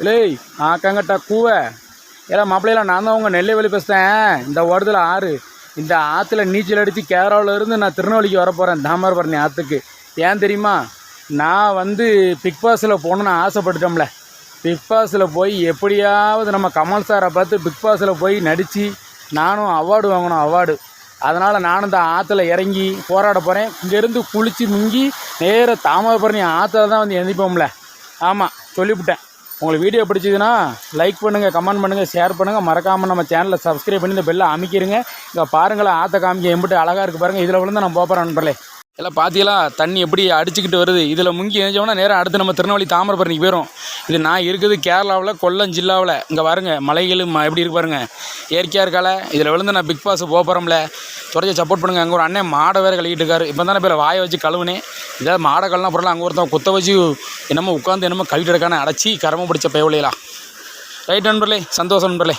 இல்லை ஆக்கங்கட்டா கூவ. ஏன்னா மாப்பிள்ளையில நான் தான் உங்கள் நெல்லைவேலி பேசுகிறேன் இந்த ஓடத்தில் ஆறு. இந்த ஆற்றுல நீச்சல் அடித்து கேரளாவிலேருந்து நான் திருநெல்வேலிக்கு வர போகிறேன் தாமரபரணி ஆற்றுக்கு ஏன் தெரியுமா? நான் வந்து பிக் பாஸில் போகணுன்னு ஆசைப்பட்டுட்டோம்ல பிக் பாஸில் போய் எப்படியாவது நம்ம கமல் சாரை பார்த்து பிக் பாஸில் போய் நடித்து நானும் அவார்டு வாங்கணும் அவார்டு. அதனால் நானும் இந்த ஆற்றுல இறங்கி போராட போகிறேன் இங்கேருந்து குளித்து முங்கி நேராக தாமரபரணி ஆற்றுல தான் வந்து எந்திப்போம்ல. ஆமாம் சொல்லிவிட்டேன். உங்களுக்கு வீடியோ பிடிச்சதுன்னா லைக் பண்ணுங்கள் கமெண்ட் பண்ணுங்கள் ஷேர் பண்ணுங்கள் மறக்காமல் நம்ம சேனலை சப்ஸ்கிரைப் பண்ணி இந்த பெல்லை அமைக்கிறங்க இங்கே பாருங்களேன் ஆற்ற காமிக்க எம்பிட்டு அழகாக இருக்குது பாருங்கள் இதில் விழுந்து நான் போகிறேன் நண்பர்களே. எல்லாம் பார்த்தீங்களா தண்ணி எப்படி அடிச்சுக்கிட்டு வருது? இதில் முங்கி எரிஞ்சோம்னா நேராக அடுத்து நம்ம திருநெல்வேலி தாமிரபரணிக்கு போயிடும் இது நான் இருக்குது கேரளாவில் கொல்லம் ஜில்லாவில். இங்கே பாருங்க மலைகளும் எப்படி இருக்கு பாருங்க. இயற்கையாக இருக்கால. இதில் விழுந்து நான் பிக் பாஸ் போகிறோம்ல தொடர்ச்சி சப்போர்ட் பண்ணுங்கள் அங்கே ஒரு அண்ணன் மாடை வேறு கழுவிட்டு இருக்காரு. இப்போ தானே பேர் வாயை வச்சு கழுவுனேன் இதாவது மாடை கழுனா பொருள் அங்கே ஒருத்தன் குத்த வச்சு என்னமோ உட்காந்து என்னமோ கழுவிட்டு இருக்கானே. அடைச்சி கரம பிடிச்ச பயவலையலாம் ரைட் நண்பர்களே சந்தோஷம் நண்பர்களே.